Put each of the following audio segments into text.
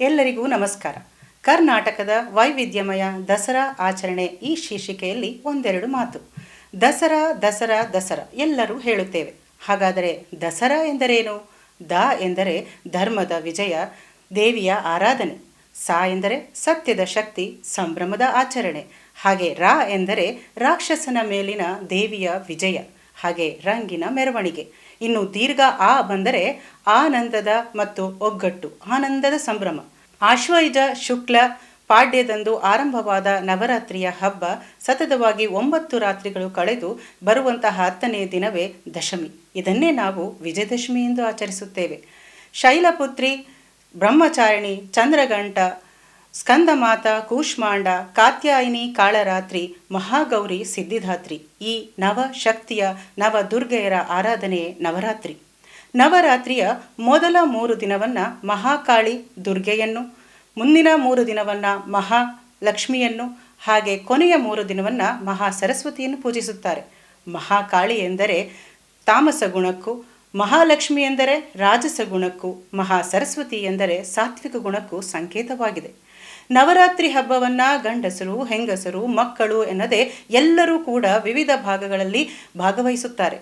ಎಲ್ಲರಿಗೂ ನಮಸ್ಕಾರ. ಕರ್ನಾಟಕದ ವೈವಿಧ್ಯಮಯ ದಸರಾ ಆಚರಣೆ ಈ ಶೀರ್ಷಿಕೆಯಲ್ಲಿ ಒಂದೆರಡು ಮಾತು. ದಸರಾ ದಸರಾ ದಸರಾ ಎಲ್ಲರೂ ಹೇಳುತ್ತೇವೆ. ಹಾಗಾದರೆ ದಸರಾ ಎಂದರೇನು? ದ ಎಂದರೆ ಧರ್ಮದ ವಿಜಯ, ದೇವಿಯ ಆರಾಧನೆ. ಸಾ ಎಂದರೆ ಸತ್ಯದ ಶಕ್ತಿ, ಸಂಭ್ರಮದ ಆಚರಣೆ. ಹಾಗೆ ರಾ ಎಂದರೆ ರಾಕ್ಷಸನ ಮೇಲಿನ ದೇವಿಯ ವಿಜಯ. ಹಾಗೆ ರಂಗಿನ ಮೆರವಣಿಗೆ. ಇನ್ನು ದೀರ್ಘ ಆ ಬಂದರೆ ಆನಂದದ ಮತ್ತು ಒಗ್ಗಟ್ಟು, ಆನಂದದ ಸಂಭ್ರಮ. ಆಶ್ವಯುಜ ಶುಕ್ಲ ಪಾಡ್ಯದಂದು ಆರಂಭವಾದ ನವರಾತ್ರಿಯ ಹಬ್ಬ ಸತತವಾಗಿ ಒಂಬತ್ತು ರಾತ್ರಿಗಳು ಕಳೆದು ಬರುವಂತಹ ಹತ್ತನೇ ದಿನವೇ ದಶಮಿ. ಇದನ್ನೇ ನಾವು ವಿಜಯದಶಮಿ ಎಂದು ಆಚರಿಸುತ್ತೇವೆ. ಶೈಲಪುತ್ರಿ, ಬ್ರಹ್ಮಚಾರಿಣಿ ಚಂದ್ರಗಂಟ ಸ್ಕಂದಮಾತ, ಕೂಷ್ಮಾಂಡ, ಕಾತ್ಯಾಯಿನಿ, ಕಾಳರಾತ್ರಿ, ಮಹಾಗೌರಿ ಸಿದ್ಧಿದಾತ್ರಿ ಈ ನವ ಶಕ್ತಿಯ ನವ ದುರ್ಗೆಯರ ಆರಾಧನೆಯೇ ನವರಾತ್ರಿ. ನವರಾತ್ರಿಯ ಮೊದಲ ಮೂರು ದಿನವನ್ನ ಮಹಾಕಾಳಿ ದುರ್ಗೆಯನ್ನು, ಮುಂದಿನ ಮೂರು ದಿನವನ್ನ ಮಹಾಲಕ್ಷ್ಮಿಯನ್ನು, ಹಾಗೆ ಕೊನೆಯ ಮೂರು ದಿನವನ್ನ ಮಹಾ ಸರಸ್ವತಿಯನ್ನು ಪೂಜಿಸುತ್ತಾರೆ. ಮಹಾಕಾಳಿ ಎಂದರೆ ತಾಮಸ ಗುಣಕ್ಕೂ, ಮಹಾಲಕ್ಷ್ಮಿ ಎಂದರೆ ರಾಜಸ ಗುಣಕ್ಕೂ ಮಹಾ ಸರಸ್ವತಿ ಎಂದರೆ ಸಾತ್ವಿಕ ಗುಣಕ್ಕೂ ಸಂಕೇತವಾಗಿದೆ. ನವರಾತ್ರಿ ಹಬ್ಬವನ್ನು ಗಂಡಸರು, ಹೆಂಗಸರು, ಮಕ್ಕಳು ಎನ್ನದೇ ಎಲ್ಲರೂ ಕೂಡ ವಿವಿಧ ಭಾಗಗಳಲ್ಲಿ ಭಾಗವಹಿಸುತ್ತಾರೆ.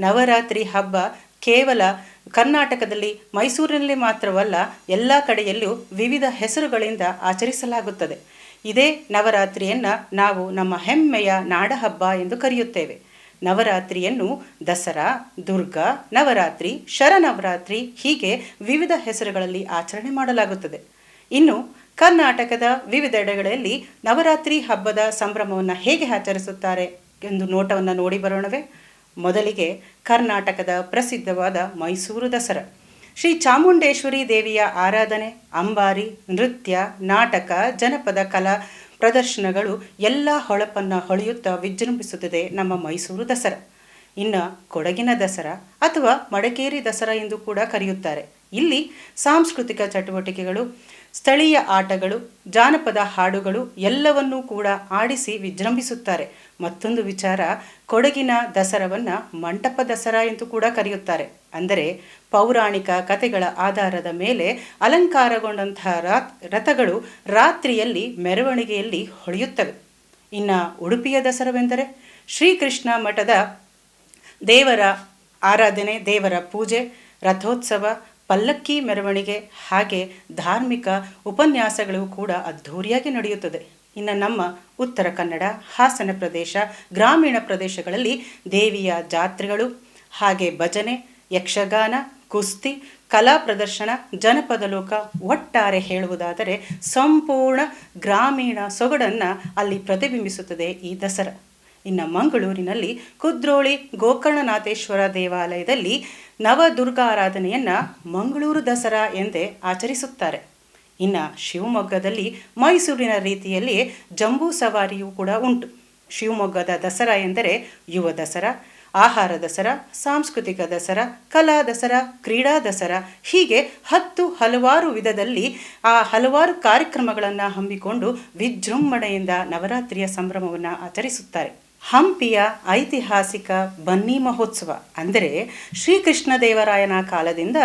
ನವರಾತ್ರಿ ಹಬ್ಬ ಕೇವಲ ಕರ್ನಾಟಕದಲ್ಲಿ, ಮೈಸೂರಿನಲ್ಲಿ ಮಾತ್ರವಲ್ಲ, ಎಲ್ಲ ಕಡೆಯಲ್ಲೂ ವಿವಿಧ ಹೆಸರುಗಳಿಂದ ಆಚರಿಸಲಾಗುತ್ತದೆ. ಇದೇ ನವರಾತ್ರಿಯನ್ನು ನಾವು ನಮ್ಮ ಹೆಮ್ಮೆಯ ನಾಡಹಬ್ಬ ಎಂದು ಕರೆಯುತ್ತೇವೆ. ನವರಾತ್ರಿಯನ್ನು ದಸರಾ, ದುರ್ಗಾ, ನವರಾತ್ರಿ, ಶರನವರಾತ್ರಿ ಹೀಗೆ ವಿವಿಧ ಹೆಸರುಗಳಲ್ಲಿ ಆಚರಣೆ ಮಾಡಲಾಗುತ್ತದೆ. ಇನ್ನು ಕರ್ನಾಟಕದ ವಿವಿಧೆಡೆಗಳಲ್ಲಿ ನವರಾತ್ರಿ ಹಬ್ಬದ ಸಂಭ್ರಮವನ್ನು ಹೇಗೆ ಆಚರಿಸುತ್ತಾರೆ ಎಂದು ನೋಟವನ್ನು ನೋಡಿ ಬರೋಣವೇ. ಮೊದಲಿಗೆ ಕರ್ನಾಟಕದ ಪ್ರಸಿದ್ಧವಾದ ಮೈಸೂರು ದಸರಾ. ಶ್ರೀ ಚಾಮುಂಡೇಶ್ವರಿ ದೇವಿಯ ಆರಾಧನೆ, ಅಂಬಾರಿ, ನೃತ್ಯ, ನಾಟಕ, ಜನಪದ ಕಲಾ ಪ್ರದರ್ಶನಗಳು ಎಲ್ಲ ಹೊಳಪನ್ನು ಹೊಳೆಯುತ್ತಾ ವಿಜೃಂಭಿಸುತ್ತದೆ ನಮ್ಮ ಮೈಸೂರು ದಸರಾ. ಇನ್ನು ಕೊಡಗಿನ ದಸರಾ ಅಥವಾ ಮಡಕೇರಿ ದಸರಾ ಎಂದು ಕೂಡ ಕರೆಯುತ್ತಾರೆ. ಇಲ್ಲಿ ಸಾಂಸ್ಕೃತಿಕ ಚಟುವಟಿಕೆಗಳು ಸ್ಥಳೀಯ ಆಟಗಳು, ಜಾನಪದ ಹಾಡುಗಳು ಎಲ್ಲವನ್ನೂ ಕೂಡ ಆಡಿಸಿ ವಿಜೃಂಭಿಸುತ್ತಾರೆ. ಮತ್ತೊಂದು ವಿಚಾರ, ಕೊಡಗಿನ ದಸರವನ್ನು ಮಂಟಪ ದಸರಾ ಎಂದು ಕೂಡ ಕರೆಯುತ್ತಾರೆ. ಅಂದರೆ ಪೌರಾಣಿಕ ಕಥೆಗಳ ಆಧಾರದ ಮೇಲೆ ಅಲಂಕಾರಗೊಂಡಂತಹ ರಥಗಳು ರಾತ್ರಿಯಲ್ಲಿ ಮೆರವಣಿಗೆಯಲ್ಲಿ ಹೊಳೆಯುತ್ತವೆ. ಇನ್ನು ಉಡುಪಿಯ ದಸರವೆಂದರೆ ಶ್ರೀಕೃಷ್ಣ ಮಠದ ದೇವರ ಆರಾಧನೆ, ದೇವರ ಪೂಜೆ, ರಥೋತ್ಸವ ಪಲ್ಲಕ್ಕಿ ಮೆರವಣಿಗೆ ಹಾಗೆ ಧಾರ್ಮಿಕ ಉಪನ್ಯಾಸಗಳು ಕೂಡ ಅದ್ಧೂರಿಯಾಗಿ ನಡೆಯುತ್ತದೆ. ಇನ್ನು ನಮ್ಮ ಉತ್ತರ ಕನ್ನಡ, ಹಾಸನ ಪ್ರದೇಶ, ಗ್ರಾಮೀಣ ಪ್ರದೇಶಗಳಲ್ಲಿ ದೇವಿಯ ಜಾತ್ರೆಗಳು, ಹಾಗೆ ಭಜನೆ, ಯಕ್ಷಗಾನ, ಕುಸ್ತಿ, ಕಲಾ ಪ್ರದರ್ಶನ, ಜನಪದ ಲೋಕ ಒಟ್ಟಾರೆ ಹೇಳುವುದಾದರೆ ಸಂಪೂರ್ಣ ಗ್ರಾಮೀಣ ಸೊಗಡನ್ನು ಅಲ್ಲಿ ಪ್ರತಿಬಿಂಬಿಸುತ್ತದೆ ಈ ದಸರಾ. ಇನ್ನು ಮಂಗಳೂರಿನಲ್ಲಿ ಕುದ್ರೋಳಿ ಗೋಕರ್ಣನಾಥೇಶ್ವರ ದೇವಾಲಯದಲ್ಲಿ ನವದುರ್ಗಾರಾಧನೆಯನ್ನು ಮಂಗಳೂರು ದಸರಾ ಎಂದೇ ಆಚರಿಸುತ್ತಾರೆ. ಇನ್ನು ಶಿವಮೊಗ್ಗದಲ್ಲಿ ಮೈಸೂರಿನ ರೀತಿಯಲ್ಲಿ ಜಂಬೂ ಸವಾರಿಯೂ ಕೂಡ ಉಂಟು. ಶಿವಮೊಗ್ಗದ ದಸರಾ ಎಂದರೆ ಯುವ ದಸರಾ, ಆಹಾರ ದಸರಾ, ಸಾಂಸ್ಕೃತಿಕ ದಸರಾ, ಕಲಾ ದಸರಾ, ಕ್ರೀಡಾ ದಸರಾ, ಹೀಗೆ ಹತ್ತು ಹಲವಾರು ವಿಧದಲ್ಲಿ ಆ ಹಲವಾರು ಕಾರ್ಯಕ್ರಮಗಳನ್ನು ಹಮ್ಮಿಕೊಂಡು ವಿಜೃಂಭಣೆಯಿಂದ ನವರಾತ್ರಿಯ ಸಂಭ್ರಮವನ್ನು ಆಚರಿಸುತ್ತಾರೆ. ಹಂಪಿಯ ಐತಿಹಾಸಿಕ ಬನ್ನಿ ಮಹೋತ್ಸವ, ಅಂದರೆ ಶ್ರೀಕೃಷ್ಣದೇವರಾಯನ ಕಾಲದಿಂದ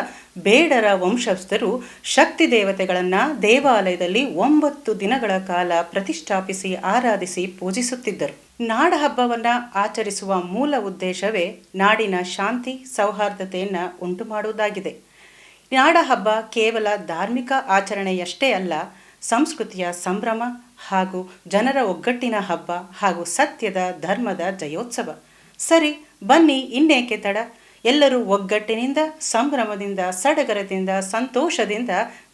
ಬೇಡರ ವಂಶಸ್ಥರು ಶಕ್ತಿ ದೇವತೆಗಳನ್ನು ದೇವಾಲಯದಲ್ಲಿ ಒಂಬತ್ತು ದಿನಗಳ ಕಾಲ ಪ್ರತಿಷ್ಠಾಪಿಸಿ ಆರಾಧಿಸಿ ಪೂಜಿಸುತ್ತಿದ್ದರು. ನಾಡ ಹಬ್ಬವನ್ನು ಆಚರಿಸುವ ಮೂಲ ಉದ್ದೇಶವೇ ನಾಡಿನ ಶಾಂತಿ, ಸೌಹಾರ್ದತೆಯನ್ನು ಉಂಟು ಮಾಡುವುದಾಗಿದೆ ನಾಡ ಹಬ್ಬ ಕೇವಲ ಧಾರ್ಮಿಕ ಆಚರಣೆಯಷ್ಟೇ ಅಲ್ಲ, ಸಂಸ್ಕೃತಿಯ ಸಂಭ್ರಮ ಹಾಗೂ ಜನರ ಒಗ್ಗಟ್ಟಿನ ಹಬ್ಬ ಹಾಗೂ ಸತ್ಯದ ಧರ್ಮದ ಜಯೋತ್ಸವ. ಸರಿ, ಬನ್ನಿ ಇನ್ನೇಕೆ ತಡ? ಎಲ್ಲರೂ ಒಗ್ಗಟ್ಟಿನಿಂದ, ಸಂಭ್ರಮದಿಂದ, ಸಡಗರದಿಂದ, ಸಂತೋಷದಿಂದ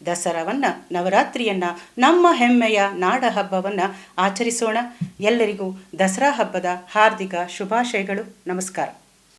ದಸರಾವನ್ನ, ನವರಾತ್ರಿಯನ್ನ, ನಮ್ಮ ಹೆಮ್ಮೆಯ ನಾಡ ಹಬ್ಬವನ್ನು ಆಚರಿಸೋಣ. ಎಲ್ಲರಿಗೂ ದಸರಾ ಹಬ್ಬದ ಹಾರ್ದಿಕ ಶುಭಾಶಯಗಳು. ನಮಸ್ಕಾರ.